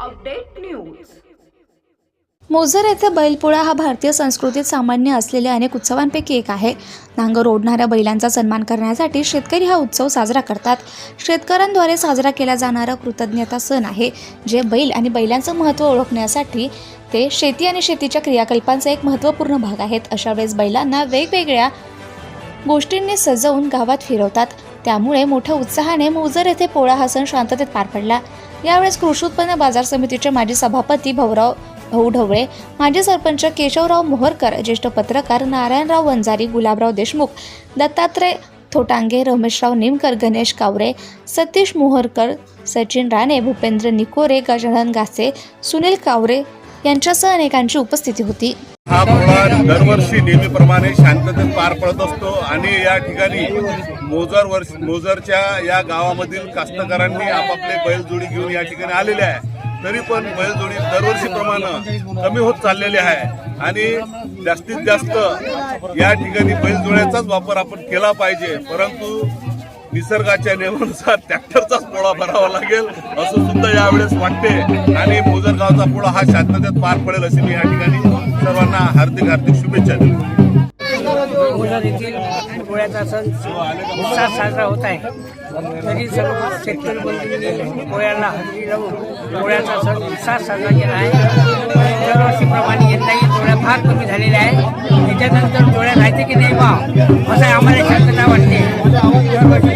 Update news. Moser येथे बैलपोळा हा भारतीय संस्कृतीत सामान्य असलेल्या अनेक उत्सवांपैकी एक आहे. नांगर ओढणाऱ्या बैलांचा सन्मान करण्यासाठी शेतकरी हा उत्सव साजरा करतात. शेतकऱ्यांद्वारे साजरा केला जाणारा कृतज्ञता सण आहे जे बैल आणि बैलांचं महत्त्व ओळखण्यासाठी ते शेती आणि शेतीच्या क्रियाकल्पांचा एक महत्त्वपूर्ण भाग आहेत. अशा वेळेस बैलांना वेगवेगळ्या गोष्टींनी सजवून गावात फिरवतात. त्यामुळे मोठ्या उत्साहाने मोजर येथे पोळा हा सण शांततेत पार पडला. यावेळेस कृषी उत्पन्न बाजार समितीचे माजी सभापती भाऊराव भाऊ ढवळे माजी सरपंच केशवराव मोहरकर ज्येष्ठ पत्रकार नारायणराव वंजारी गुलाबराव देशमुख दत्तात्रय थोटांगे रमेशराव निमकर गणेश कावरे सतीश मोहरकर सचिन राणे भूपेंद्र निकोरे गजानन गासे सुनील कावरे यांच्यासह अनेकांची उपस्थिती होती. हा सोहळा दरवर्षी नेहमीप्रमाणे शांततेत पार पडत असतो आणि या ठिकाणी मोजर वर्ष मोजरच्या या गावामधील कास्तकारांनी आपापले बैलजोडी घेऊन या ठिकाणी आलेले आहे. तरी पण बैलजोडी दरवर्षीप्रमाणे कमी होत चाललेली आहे. आणि जास्तीत जास्त या ठिकाणी बैलजोड्याचाच वापर आपण केला पाहिजे. परंतु निसर्गाच्या नियमानुसार ट्रॅक्टरचाच पोळा भरावा लागेल असं सुद्धा यावेळेस वाटते. आणि मोजरगावचा पोळा हा शांततेत पार पडेल अशी मी या ठिकाणी सर्वांना हार्दिक हार्दिक शुभेच्छा देतो. ओझर येथील पोळ्याचा सण उत्साहात साजरा होत आहे. तरी सर्व शेतकरी बंधूंनी पोळ्याला हजेरी लावून पोळ्याचा सण उत्साहात साजरा केला आहे. दरवर्षीप्रमाणे यंदाही पोळ्या फार कमी झालेल्या आहे त्याच्यानंतर पोळ्या राहते की नाही बा असं आम्हाला शांतता वाटते.